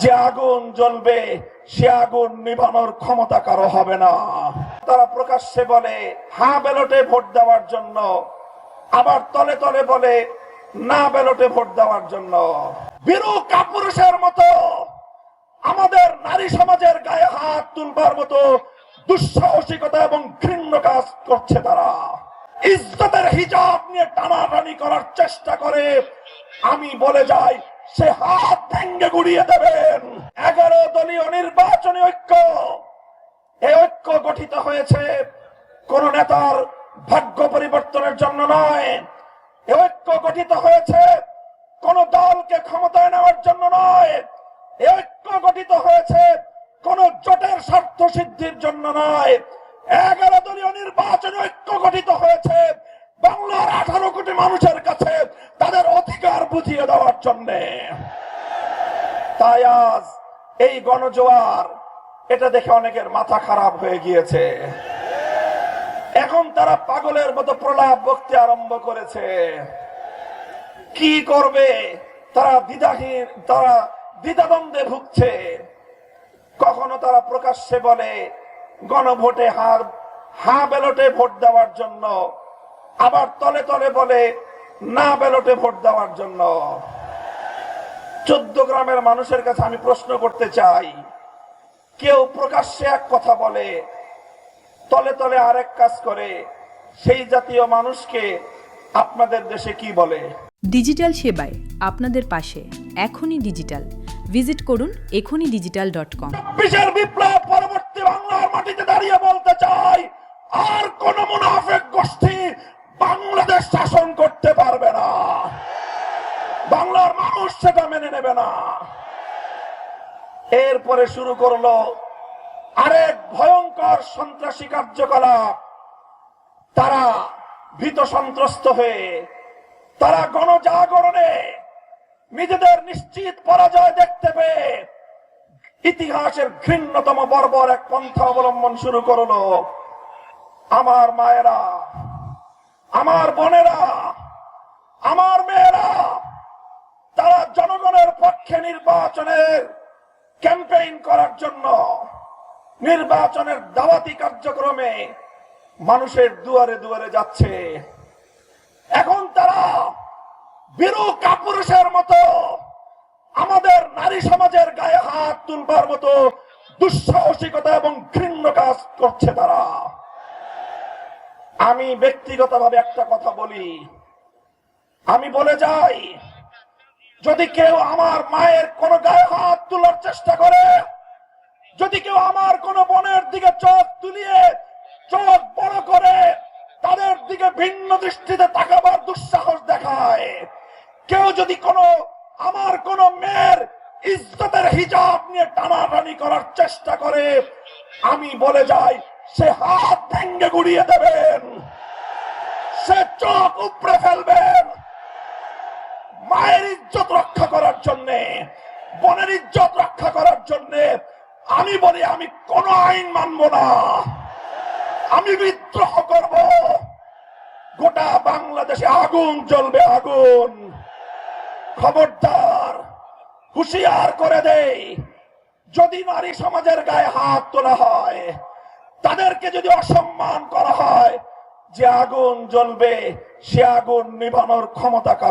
যে আগুন জ্বলবে, সে আগুন নিভানোর ক্ষমতা কারও হবে না। তারা প্রকাশ্যে বলে হ্যাঁ ব্যালটে ভোট দেওয়ার জন্য। আবার তলে তলে বলে, না, ব্যালটে ভোট দেওয়ার জন্য। বীরু কাপুরুষের মতো, আমাদের নারী সমাজের গায়ে হাত তুলবার মতো দুঃসাহসিকতা এবং ঘৃণ্য কাজ করছে তারা। ইজ্জতের হিজাব নিয়ে টানাটানি করার চেষ্টা করে, আমি বলে যাই সে হাত ভেঙ্গে গুড়িয়ে দেবেন। এগারো দলীয় নির্বাচনী ঐক্য। এই ঐক্য গঠিত হয়েছে কোন নেতার ভাগ্য পরিবর্তনের জন্য নয়। এই ঐক্য গঠিত হয়েছে কোন দলকে ক্ষমতায় নেওয়ার জন্য নয়। এই ঐক্য গঠিত হয়েছে কোন জোটের স্বার্থ সিদ্ধির জন্য নয়। এগারো দলীয় নির্বাচন ঐক্য গঠিত হয়েছে বাংলার আঠারো কোটি মানুষের কাছে। বুঝিয়ে দেওয়ার জন্যে। তাই আজ এই গণজোয়ার, এটা দেখে অনেকের মাথা খারাপ হয়ে গিয়েছে। এখন তারা পাগলের মতো প্রলাপ বকতে আরম্ভ করেছে। কি করবে? তারা দ্বিধাহীন, তারা দ্বিধাদ্বন্দ্বে ভুগছে। কখনো তারা প্রকাশ্যে বলে, গণভোটে হার, হা ব্যালটে ভোট দেওয়ার জন্য। আবার তলে তলে বলে না ব্যালটে ভোট দেওয়ার জন্য। চোদ্দ গ্রামের মানুষের কাছে আমি প্রশ্ন করতে চাই। কেউ প্রকাশ্যে এক কথা বলে তলে তলে আরেক কাজ করে সেই জাতীয় মানুষকে আপনাদের দেশে কি বলে? ডিজিটাল সেবায় আপনাদের পাশে এখনই ডিজিটাল। ভিজিট করুন এখনই ডিজিটাল ডট কম বিপ্লব পরবর্তী বাংলার মাটিতে দাঁড়িয়ে বলতে চাই সেটা মেনে নেবে না। এরপরে শুরু করল আরেক ভয়ঙ্কর সন্ত্রাসী কার্যকলাপ। তারা ভীত সন্ত্রস্ত হয়ে, তারা গণজাগরণে নিজেদের নিশ্চিত পরাজয় দেখতে পেয়ে ইতিহাসের ঘৃণ্যতম বর্বর এক পন্থা অবলম্বন শুরু করল। আমার মায়েরা, আমার বোনেরা, আমার মেয়েরা জনগণের পক্ষে নির্বাচনের ক্যাম্পেইন করার জন্য নির্বাচনের দাওয়াতি কার্যক্রমে মানুষের দুয়ারে দুয়ারে যাচ্ছে। এখন তারা বীরু কাপুরুষের মতো আমাদের নারী সমাজের গায়ে হাত তুলবার মতো দুঃসাহসিকতা এবং ঘৃণ্য কাজ করছে তারা। আমি ব্যক্তিগতভাবে একটা কথা বলি। আমি বলে যাই যদি কেউ আমার মায়ের কোন গায়ে হাত তোলার চেষ্টা করে, যদি কেউ আমার কোন বোনের দিকে চোখ তুলিয়ে চোখ বড় করে, তাদের দিকে ভিন্ন দৃষ্টিতে তাকাবার দুঃসাহস দেখায়। কেউ যদি কোনো আমার কোন মেয়ের ইজ্জতের হিজাব নিয়ে টানাটানি করার চেষ্টা করে, আমি বলে যাই, সে হাত ভেঙ্গে গুড়িয়ে দেবেন, সে চোখ উপড়ে ফেলবেন মায়ের ইজ্জত রক্ষা করার জন্যে, বোনের ইজ্জত রক্ষা করার জন্যে আমি বলি, আমি কোন আইন মানব না। আমি বিদ্রোহ করব। গোটা বাংলাদেশে আগুন জ্বলবে, আগুন। খবরদার, হুশিয়ার করে দেই, যদি নারী সমাজের গায়ে হাত তোলা হয়, তাদেরকে যদি অসম্মান করা হয়, যে আগুন জ্বলবে, সে আগুন নিভানোর ক্ষমতা কারও